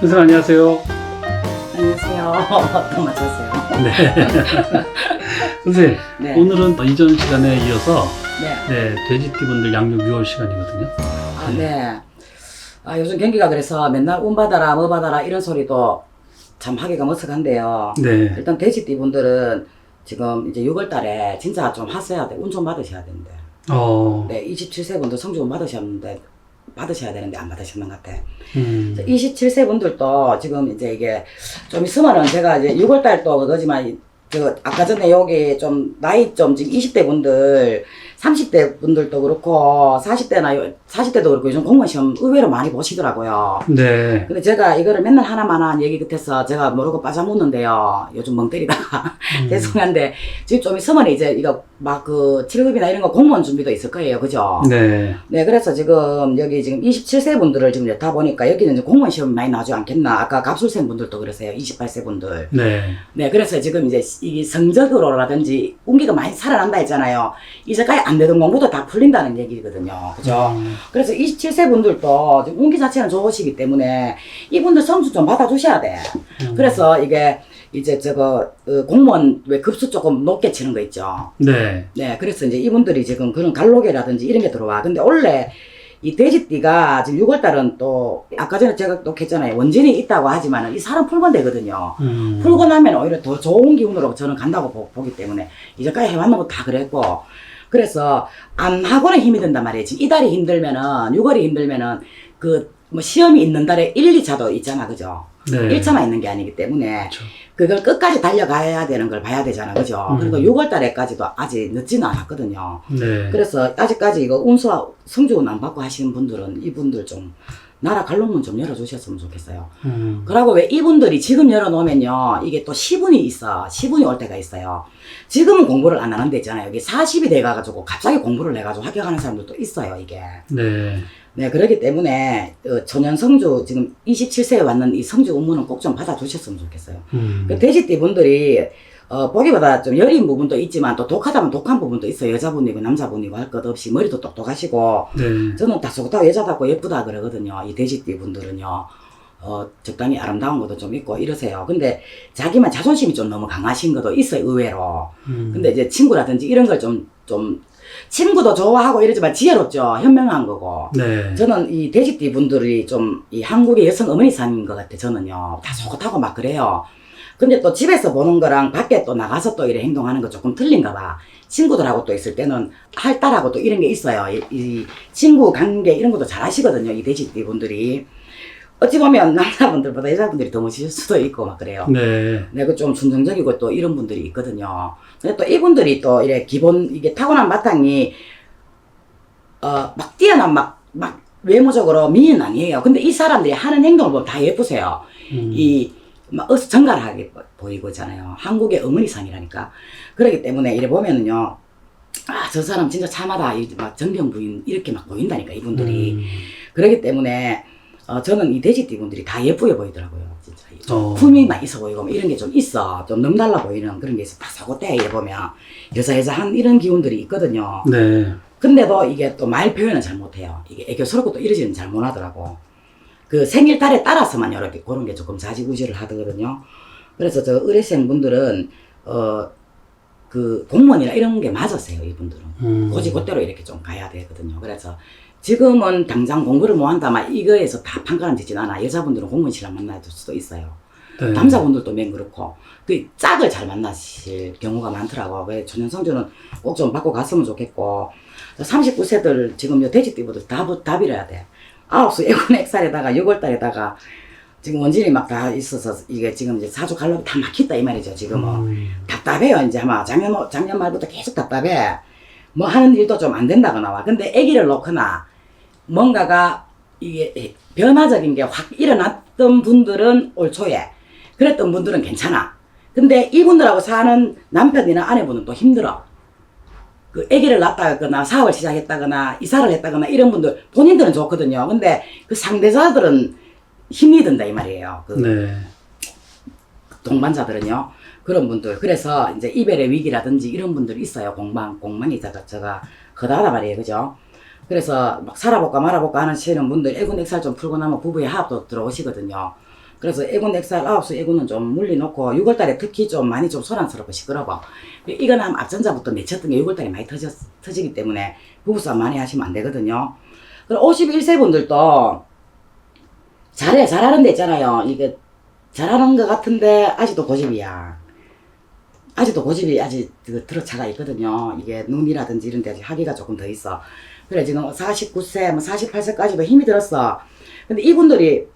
선생님 안녕하세요. 안녕하세요. 또 맞췄어요. 네. 선생님 네. 오늘은 이전 시간에 이어서 네. 네, 돼지띠분들 양육 유월 시간이거든요. 아, 네. 아, 요즘 경기가 그래서 맨날 운 받아라, 뭐 받아라 이런 소리도 참 하기가 머쓱한데요. 네. 일단 돼지띠 분들은 지금 이제 6월 달에 진짜 좀 하셔야 돼. 운 좀 받으셔야 된대. 어. 네, 27세 분도 성적은 받으셨는데, 받으셔야 되는데 안 받으셨는 것 같아. 음. 27세 분들도 지금 이제 이게 좀 있으면은 제가 이제 6월 달도 그거지만 이- 그 아까 전에 여기 좀 나이 좀 지금 20대 분들 30대 분들도 그렇고 40대나 40대도 그렇고 요즘 공무원 시험 의외로 많이 보시더라고요. 네. 근데 제가 이거를 맨날 하나만한 얘기 끝에서 제가 모르고 빠져묻는데요. 요즘 멍 때리다가 음. 죄송한데 지금 좀 있으면 이제 이거 막 그 7급이나 이런 거 공무원 준비도 있을 거예요. 그죠? 네. 네, 그래서 지금 여기 지금 27세 분들을 지금 다 보니까 여기는 이제 공무원 시험 많이 나오지 않겠나. 아까 갑술생 분들도 그러세요. 28세 분들. 네. 네, 그래서 지금 이제 이게 성적으로라든지 운기가 많이 살아난다 했잖아요. 이제까지 안 되던 공부도 다 풀린다는 얘기거든요. 그죠? 음. 그래서 27세 분들도 지금 운기 자체는 좋으시기 때문에 이분들 성수 좀 받아주셔야 돼. 음. 그래서 이게 이제 저거 어, 공무원 왜 급수 조금 높게 치는 거 있죠. 네. 네, 그래서 이제 이분들이 지금 그런 갈로계라든지 이런 게 들어와. 근데 원래 이 돼지띠가 지금 6월달은 또 아까 전에 제가 또 했잖아요. 원진이 있다고 하지만은 이 사람 풀건 되거든요. 음. 풀고 나면 오히려 더 좋은 기운으로 저는 간다고 보, 보기 때문에 이제까지 해왔는 거 다 그랬고 그래서 안 하고는 힘이 든단 말이에요. 지금 이달이 힘들면은 6월이 힘들면은 그 뭐 시험이 있는 달에 1, 2차도 있잖아. 그죠? 네. 1차만 있는 게 아니기 때문에 그렇죠. 그걸 끝까지 달려가야 되는 걸 봐야 되잖아. 그죠? 음. 그리고 6월 달에까지도 아직 늦지는 않았거든요. 네. 그래서 아직까지 이거 운수와 성적은 안 받고 하시는 분들은 이분들 좀 나라 갈롱문 좀 열어주셨으면 좋겠어요. 음. 그리고 왜 이분들이 지금 열어놓으면요, 이게 또 시분이 있어. 시분이 올 때가 있어요. 지금은 공부를 안 하는 데 있잖아요. 여기 40이 돼가지고 갑자기 공부를 해가지고 합격하는 사람들도 있어요, 이게. 네. 네, 그렇기 때문에 어, 전년 성주 지금 27세에 왔는 이 성주 업무는 꼭좀 받아주셨으면 좋겠어요. 음. 그 돼지띠 분들이 어, 보기보다 좀 여린 부분도 있지만 또 독하다면 독한 부분도 있어요. 여자분이고 남자분이고 할 것 없이 머리도 똑똑하시고 네. 저는 다 좋다고 여자답고 예쁘다 그러거든요. 이 돼지띠 분들은요. 어, 적당히 아름다운 것도 좀 있고 이러세요. 근데 자기만 자존심이 좀 너무 강하신 것도 있어요, 의외로. 음. 근데 이제 친구라든지 이런 걸 좀, 좀, 친구도 좋아하고 이러지만 지혜롭죠. 현명한 거고. 네. 저는 이 돼지띠 분들이 좀 이 한국의 여성 어머니상인 것 같아, 저는요. 다 좋다고 막 그래요. 근데 또 집에서 보는 거랑 밖에 또 나가서 또 이래 행동하는 거 조금 틀린가 봐. 친구들하고 또 있을 때는 할 딸하고 또 이런 게 있어요. 이, 이 친구 관계 이런 것도 잘 하시거든요. 이 돼지띠 분들이. 어찌 보면 남자분들보다 여자분들이 더 멋있을 수도 있고 막 그래요. 네. 내가 좀 순정적이고 또 이런 분들이 있거든요. 근데 또 이분들이 또 이래 기본 이게 타고난 바탕이 어 막 뛰어난 막 막 외모적으로 미인 아니에요. 근데 이 사람들이 하는 행동을 보면 다 예쁘세요. 음. 이 막 어서 정갈하게 보이고 있잖아요. 한국의 어머니상이라니까. 그렇기 때문에 이래 보면은요. 아, 저 사람 진짜 참하다. 이막 정경 부인 이렇게 막 보인다니까 이분들이. 음. 그렇기 때문에 어, 저는 이 돼지띠 분들이 다 예쁘게 보이더라고요. 진짜. 좀 어. 품이 막 있어 보이고 뭐 이런 게 좀 있어. 좀 넘달라 보이는 그런 게 있어. 다 사고 때 이래 보면 여자 여자한 이런 기운들이 있거든요. 네. 근데도 이게 또 말 표현은 잘 못해요. 이게 애교스럽고 또 이러지는 잘 못하더라고. 그 생일달에 따라서만 이렇게 그런 게 조금 자지구지를 하거든요. 그래서 저 의뢰생 분들은 어 그 공무원이나 이런 게 맞았어요. 이분들은. 음. 고지 곧대로 이렇게 좀 가야 되거든요. 그래서 지금은 당장 공부를 못 한다만 이거에서 다 판가름 짓진 않아. 여자분들은 공무원 시험 만날 수도 있어요. 네. 남자분들도 맨 그렇고 그 짝을 잘 만나실 경우가 많더라고. 왜 전현성주는 꼭 좀 받고 갔으면 좋겠고 39세들 지금 요 돼지띠분들 다 답이래야 돼. 아홉수 애군 액살에다가 6월달에다가 지금 원진이 막 다 있어서 이게 지금 이제 사주 갈로 다 막혔다 이 말이죠 지금은. 음. 답답해요 이제 아마. 작년 작년 말부터 계속 답답해. 뭐 하는 일도 좀 안 된다거나 와. 근데 아기를 놓거나 뭔가가 이게 변화적인 게 확 일어났던 분들은 올 초에 그랬던 분들은 괜찮아. 근데 이분들하고 사는 남편이나 아내분은 또 힘들어 그 아기를 낳았다거나 사업을 시작했다거나 이사를 했다거나 이런 분들 본인들은 좋거든요 근데 그 상대자들은 힘이 든다 이 말이에요 그 네. 동반자들은요. 그런 분들. 그래서 이제 이별의 위기라든지 이런 분들이 있어요. 공방, 공방이 제가 허다하다 말이에요. 그죠? 그래서 막 살아볼까 말아볼까 하는 시는 분들 애군 액살 좀 풀고 나면 부부의 합도 들어오시거든요. 그래서 애군 엑살 아홉 수 애군은 좀 물리놓고 6월달에 특히 좀 많이 좀 소란스럽고 시끄러워. 이건 한 앞전자부터 내쳤던 게 6월달에 많이 터져, 터지기 때문에 부부싸움 많이 하시면 안 되거든요. 그럼 51세 분들도 잘해, 잘하는 데 있잖아요. 이게 잘하는 것 같은데 아직도 고집이야. 아직도 고집이 아직 그 들어차가 있거든요. 이게 눈이라든지 이런 데 아직 하기가 조금 더 있어. 그래, 지금 49세, 뭐 48세까지도 힘이 들었어. 근데 이분들이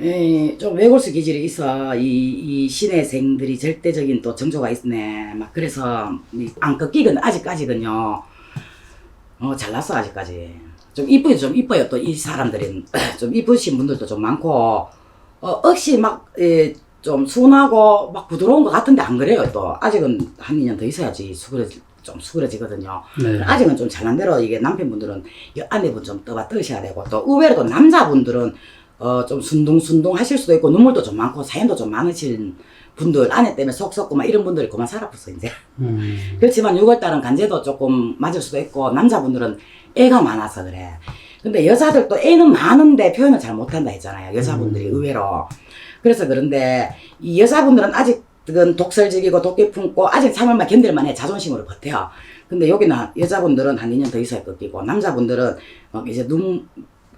에, 좀 외골수 기질이 있어. 이, 이 신혜생들이 절대적인 또 정조가 있네. 막 그래서 이안 꺾이건 아직까지는요. 어, 잘났어, 아직까지. 좀 이쁘요, 좀 이뻐요. 또 이 사람들은. 좀 이쁘신 분들도 좀 많고, 어, 억시 막, 에, 좀 순하고 막 부드러운 것 같은데 안 그래요, 또. 아직은 한 2년 더 있어야지 수그러지, 좀 수그러지거든요. 네. 아직은 좀 잘난 대로 이게 남편분들은 이 아내분 좀 떠봐 뜨셔야 되고 또 의외로 또 남자분들은 어 좀 순둥순둥 하실 수도 있고 눈물도 좀 많고 사연도 좀 많으신 분들 아내 때문에 속 썩고 막 이런 분들이 그만 살아봤어 이제. 음. 그렇지만 6월달은 간제도 조금 맞을 수도 있고 남자분들은 애가 많아서 그래. 근데 여자들도 애는 많은데 표현을 잘 못한다 했잖아요 여자분들이 의외로. 그래서 그런데 이 여자분들은 아직은 독설적이고 독기 품고 아직 참을만 견딜만 해 자존심으로 버텨. 근데 여기는 여자분들은 한 2년 더 있어야 꺾이고 남자분들은 막 이제 눈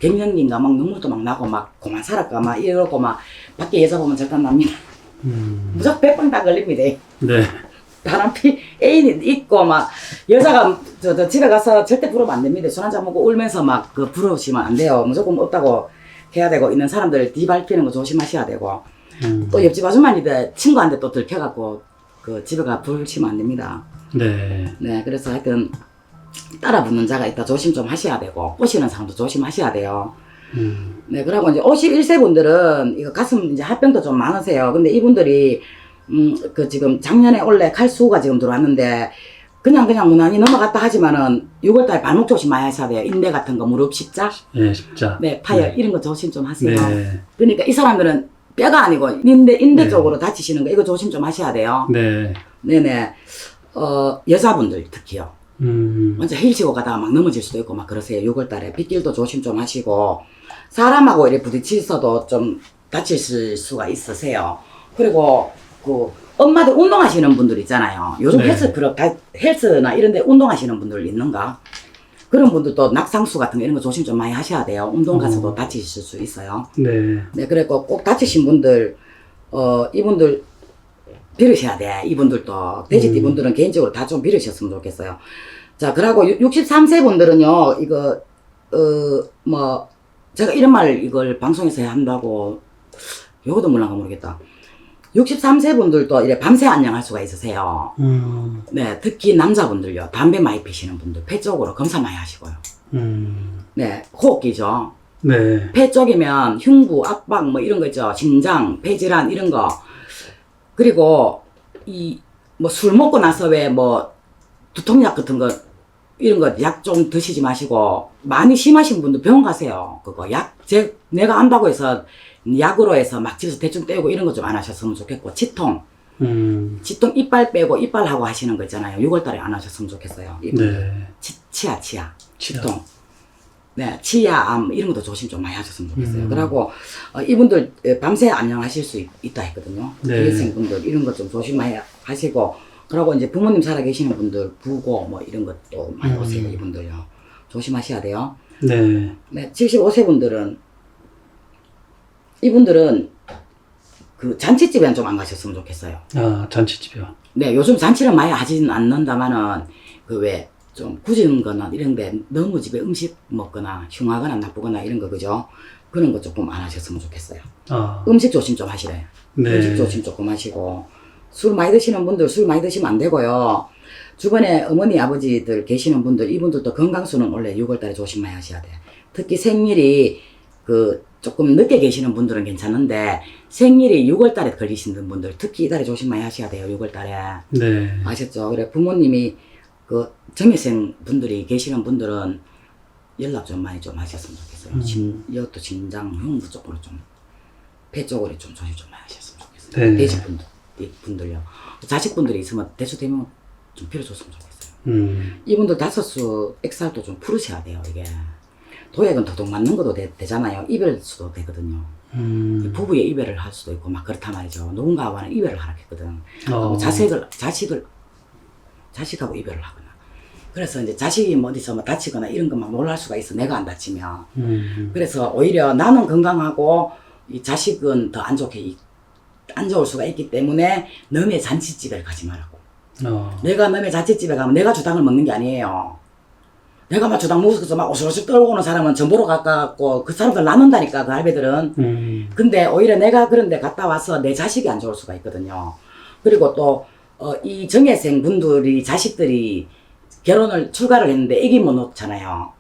갱년기인가 막 눈물도 막 나고 막 그만 살았까 막 이러고 막 밖에 여자 보면 절단 납니다 음. 무조건 백방 다 걸립니다 네. 바람피 애인이 있고 막 여자가 저, 저 집에 가서 절대 부르면 안 됩니다. 술 한잔 먹고 울면서 막 그 부르시면 안 돼요. 무조건 없다고 해야 되고 있는 사람들 뒤 밟히는 거 조심하셔야 되고 음. 또 옆집 아줌마니들 친구한테 또 들켜갖고 그 집에 가 부르시면 안 됩니다. 네. 네 그래서 하여튼 따라 붙는 자가 있다 조심 좀 하셔야 되고 꼬시는 사람도 조심하셔야 돼요. 음. 네, 그러고 이제 51세 분들은 이거 가슴 이제 합병도 좀 많으세요. 근데 이분들이 음, 그 지금 작년에 원래 칼수가 지금 들어왔는데 그냥 그냥 무난히 넘어갔다 하지만은 6월달에 발목 조심 많이 하셔야 돼요. 인대 같은 거, 무릎 십자, 예, 십자. 네, 파열 네. 이런 거 조심 좀 하세요. 네. 그러니까 이 사람들은 뼈가 아니고 인대 인대 네. 쪽으로 다치시는 거 이거 조심 좀 하셔야 돼요. 네. 네네. 어 여자분들 특히요. 음. 먼저 힐 치고 가다가 막 넘어질 수도 있고 막 그러세요. 6월 달에 빗길도 조심 좀 하시고 사람하고 이렇게 부딪히서도 좀 다칠 수가 있으세요. 그리고 그 엄마들 운동하시는 분들 있잖아요. 요즘 네. 헬스 다 헬스나 이런 데 운동하시는 분들 있는가? 그런 분들도 낙상수 같은 거 이런 거 조심 좀 많이 하셔야 돼요. 운동 가서도 어. 다치실 수 있어요. 네. 네, 그래고 꼭 다치신 분들, 어, 이분들 빌으셔야 돼. 이분들도. 돼지띠 음. 분들은 개인적으로 다 좀 빌으셨으면 좋겠어요. 자, 그러고 63세 분들은요, 이거, 어, 뭐, 제가 이런 말 이걸 방송에서 해야 한다고, 요거도 몰라가 모르겠다. 63세 분들도 이래 밤새 안녕할 수가 있으세요. 음. 네, 특히 남자분들요. 담배 많이 피시는 분들, 폐 쪽으로 검사 많이 하시고요. 음. 네, 호흡기죠. 네. 폐 쪽이면 흉부, 압박 뭐 이런 거 있죠. 심장, 폐질환 이런 거. 그리고 이 뭐 술 먹고 나서 왜 뭐 두통약 같은 거 이런 거 약 좀 드시지 마시고 많이 심하신 분들 병원 가세요. 그거 약 제 내가 안다고 해서 약으로 해서 막 집에서 대충 떼고 이런 거 좀 안 하셨으면 좋겠고 치통, 음. 치통 이빨 빼고 이빨하고 하시는 거 있잖아요. 6월 달에 안 하셨으면 좋겠어요. 이- 네. 치, 치아 치아. 치아. 치통. 네, 치아암 이런 것도 조심 좀 많이 하셨으면 좋겠어요. 음. 그리고 어, 이분들 에, 밤새 안녕하실 수 있, 다 했거든요. 네. 기생분들 이런 것 좀 조심 많이 하시고 그리고 이제 부모님 살아 계시는 분들 부고 뭐 이런 것도 많이 음. 오세요. 이분들요. 조심하셔야 돼요. 네. 네, 75세 분들은 이분들은 그 잔치집에는 좀 안 가셨으면 좋겠어요. 아, 잔치집이요. 네, 요즘 잔치를 많이 하지는 않는다마는 그왜 좀 굳은 거나 이런 데 너무 집에 음식 먹거나 흉하거나 나쁘거나 이런 거 그죠? 그런 거 조금 안 하셨으면 좋겠어요. 아. 음식 조심 좀 하시래요. 네. 음식 조심 조금 하시고 술 많이 드시는 분들 술 많이 드시면 안 되고요. 주변에 어머니 아버지들 계시는 분들 이분들도 건강수는 원래 6월달에 조심 많이 하셔야 돼요. 특히 생일이 그 조금 늦게 계시는 분들은 괜찮은데 생일이 6월달에 걸리시는 분들 특히 이달에 조심 많이 하셔야 돼요. 6월달에 네. 아셨죠? 그래 부모님이 그 정예생 분들이 계시는 분들은 연락 좀 많이 좀 하셨으면 좋겠어요. 음. 진, 이것도 진장, 흉부 쪽으로 좀, 폐 쪽으로 좀 조심 좀 많이 하셨으면 좋겠어요. 네. 돼지 분들, 이 분들요. 자식 분들이 있으면 대수되면 좀 필요 줬으면 좋겠어요. 음. 이분들 다섯 수 엑살도 좀 풀으셔야 돼요, 이게. 도액은 도둑 맞는 것도 되, 되잖아요. 이별 수도 되거든요. 음. 부부의 이별을 할 수도 있고 막 그렇단 말이죠. 누군가와는 이별을 하라 했거든. 어. 자식을 자식을 자식하고 이별을 하거나. 그래서 이제 자식이 뭐 어디서 뭐 다치거나 이런 것만 놀랄 수가 있어. 내가 안 다치면. 음. 그래서 오히려 나는 건강하고 이 자식은 더 안 좋게 이- 안 좋을 수가 있기 때문에 너의 잔치집에 가지 말라고. 어. 내가 너의 잔치집에 가면 내가 주당을 먹는 게 아니에요. 내가 막 주당 먹어서 막 오실오실 떨고 오는 사람은 전보로 가까웠고 그 사람들 남는다니까 그 할배들은. 음. 근데 오히려 내가 그런데 갔다 와서 내 자식이 안 좋을 수가 있거든요. 그리고 또, 어, 이 정예생 분들이, 자식들이 결혼을 출가를 했는데 애기 못 놓잖아요.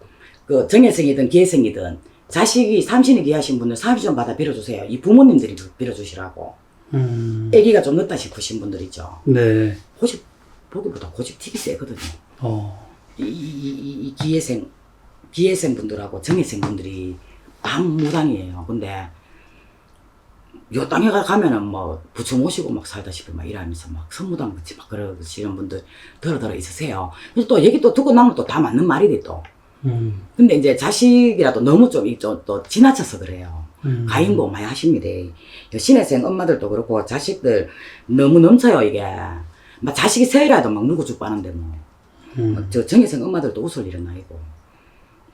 그 정예생이든 기회생이든 자식이 삼신이 귀하신 분들 사비 좀 받아 빌어주세요. 이 부모님들이 빌어주시라고. 음. 애기가 좀 늦다 싶으신 분들 있죠. 네. 고집, 보기보다 고집 팁이 세거든요. 어. 이, 이, 이, 이 기회생, 기회생 분들하고 정예생 분들이 암무당이에요. 근데 요 땅에 가- 가면은 뭐 부처 모시고 막 살다시피 막 이러면서 막 선무당 같이 막 그러시는 분들 더러더러 있으세요. 그래서 또 얘기 또 듣고 나면 또 다 맞는 말이지 또. 음. 근데 이제 자식이라도 너무 좀, 이- 좀, 또 지나쳐서 그래요. 음. 가인보 많이 하십니다. 요 신혜생 엄마들도 그렇고 자식들 너무 넘쳐요 이게. 막 자식이 세이라도 막 죽고 하는데 뭐. 음. 저 정혜생 엄마들도 웃을 일은 아니고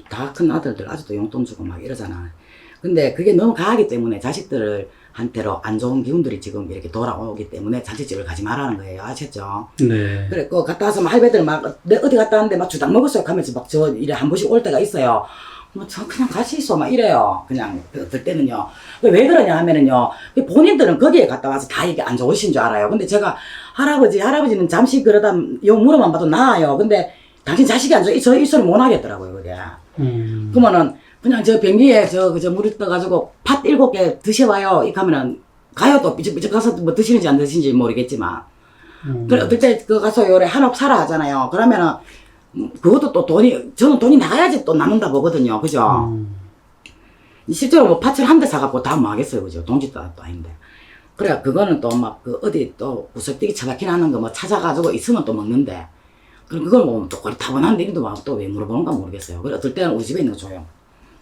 다 큰 아들들 아직도 용돈 주고 막 이러잖아. 근데 그게 너무 가하기 때문에 자식들을 한테로 안 좋은 기운들이 지금 이렇게 돌아오기 때문에 잔치집을 가지 말라는 거예요. 아셨죠? 네. 그래, 그 갔다 와서 막 할배들 막, 내 어디 갔다 왔는데 막 주당 먹었어요. 하면서 막 저 이래 한 번씩 올 때가 있어요. 뭐 저 그냥 있어. 막 이래요. 그냥 그- 어떨 때는요. 왜 그러냐 하면은요. 그 본인들은 거기에 갔다 와서 다 이게 안 좋으신 줄 알아요. 근데 제가 할아버지, 할아버지는 잠시 그러다 요 물어만 봐도 나아요. 근데 당신 자식이 안 좋아. 저 이 소리 못 하겠더라고요. 그게. 음. 그러면은 그냥 저 변기에 저 그저 물이 떠가지고 팥 일곱 개 드셔봐요. 이렇게 하면은 가요 또 삐죽삐죽 가서 뭐 드시는지 안 드시는지 모르겠지만. 음. 그래 어떨 때 그 가서 요래 한옥 사라 하잖아요. 그러면은 음, 그것도 또 돈이 저는 돈이 나가야지 또 남는다 보거든요. 그죠? 음. 실제로 뭐 팥을 한대 사갖고 다 뭐 하겠어요. 그죠? 동짓도 또 아닌데. 그래 그거는 또 막 그 어디 또 구석대기 처박혀 나는 거 뭐 찾아가지고 있으면 또 먹는데 그럼 그걸 먹으면 또 거리 타고난 얘기도 막또왜 물어보는가 모르겠어요. 그래 어떨 때는 우리 집에 있는 거 줘요.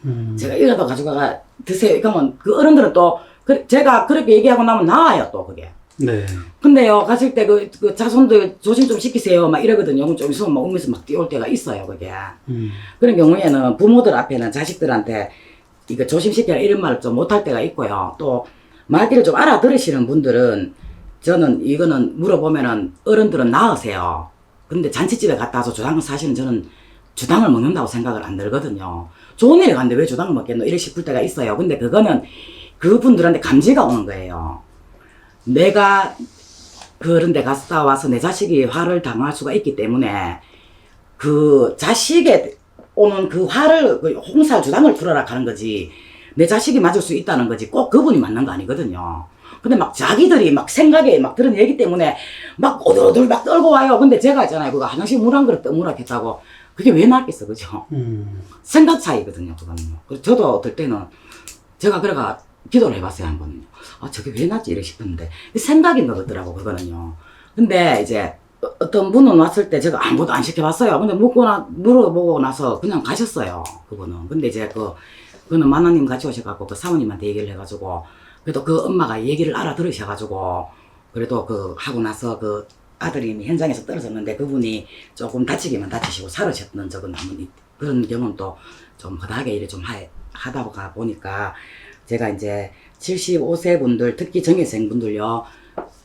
음. 제가 이러다 가져가 드세요. 그러면 그 어른들은 또 그, 제가 그렇게 얘기하고 나면 나와요 또 그게. 네. 근데요, 갔을 때 그, 그 자손들 조심 좀 시키세요. 막 이러거든요. 그럼 좀 있으면 막 울면서 막 뛰어올 때가 있어요, 그게. 음. 그런 경우에는 부모들 앞에는 자식들한테 이거 조심시켜라 이런 말을 좀 못할 때가 있고요. 또 말귀를 좀 알아들으시는 분들은 저는 이거는 물어보면은 어른들은 나으세요. 근데 잔치집에 갔다 와서 주당을 사실은 저는 주당을 먹는다고 생각을 안 들거든요. 좋은 일에 갔는데 왜 주당을 먹겠노? 이렇게 싶을 때가 있어요. 근데 그거는 그분들한테 감지가 오는 거예요. 내가 그런 데 갔다 와서 내 자식이 화를 당할 수가 있기 때문에 그 자식에 오는 그 화를 그 홍사 주당을 풀어라 하는 거지 내 자식이 맞을 수 있다는 거지 꼭 그분이 맞는 거 아니거든요. 근데 막 자기들이 막 생각에 막 그런 얘기 때문에 막 오들오들 막 떨고 와요. 근데 제가 있잖아요. 그거 화장실 물 한 그릇 떠무라겠다고 그게 왜 낫겠어. 그죠? 음. 생각 차이거든요, 그거는요. 그래서 저도 어떨 때는 제가 그래가 기도를 해봤어요, 한 번은요. 아, 저게 왜 났지? 이래 싶었는데. 생각인 것 같더라고, 그거는요. 근데 이제 어- 어떤 분은 왔을 때 제가 아무것도 안 시켜봤어요. 근데 묻고 나, 물어보고 나서 그냥 가셨어요, 그분은. 근데 이제 그, 그는 만화님 같이 오셔갖고 그 사모님한테 얘기를 해가지고 그래도 그 엄마가 얘기를 알아들으셔가지고 그래도 그 하고 나서 그 아들이 현장에서 떨어졌는데 그분이 조금 다치기만 다치시고 살으셨던 적은 한번 있- 그런 경우는 또좀 허다하게 일을 좀 하, 하다가 보니까 제가 이제 75세 분들 특히 정예생 분들요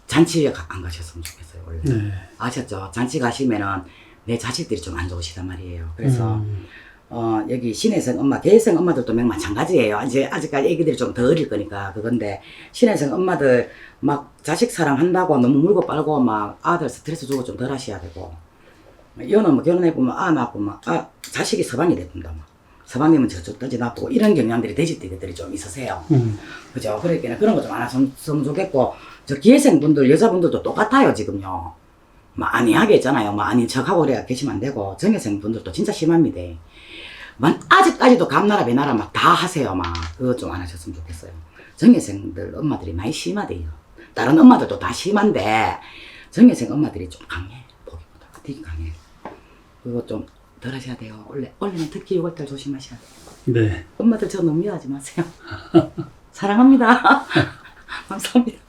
잔치에 가- 안 가셨으면 좋겠어요 원래 네. 아셨죠 잔치 가시면은 내 자식들이 좀 안 좋으시단 말이에요 그래서 음. 어, 여기 신혜성 엄마, 계혜성 엄마들도 맹 마찬가지예요. 이제 아직까지 애기들이 좀 더 어릴 거니까. 그건데, 신혜성 엄마들 막 자식 사랑한다고 너무 물고 빨고 막 아들 스트레스 주고 좀 덜 하셔야 되고. 여는 뭐 결혼해 보면 아 낳고 막, 아, 자식이 서방이 됐던다. 막. 서방님은 저쪽 던지 놔두고 이런 경향들이 돼지띠들이 좀 있으세요. 음. 그죠? 그러니까 그런 거 좀 안 하셨으면 좋겠고, 저 기회생분들, 여자분들도 똑같아요, 지금요. 많이 하게 있잖아요. 많이 척하고 그래야 계시면 안 되고, 정예생분들도 진짜 심합니다. 만, 아직까지도 감나라 배나라 막 다 하세요, 막. 그거 좀 안 하셨으면 좋겠어요. 정예생들 엄마들이 많이 심하대요. 다른 엄마들도 다 심한데, 정예생 엄마들이 좀 강해. 보기보다. 되게 강해. 그거 좀 덜 하셔야 돼요. 원래, 원래는 특히 6월달 조심하셔야 돼요. 네. 엄마들 저 너무 미워하지 마세요. 사랑합니다. 감사합니다.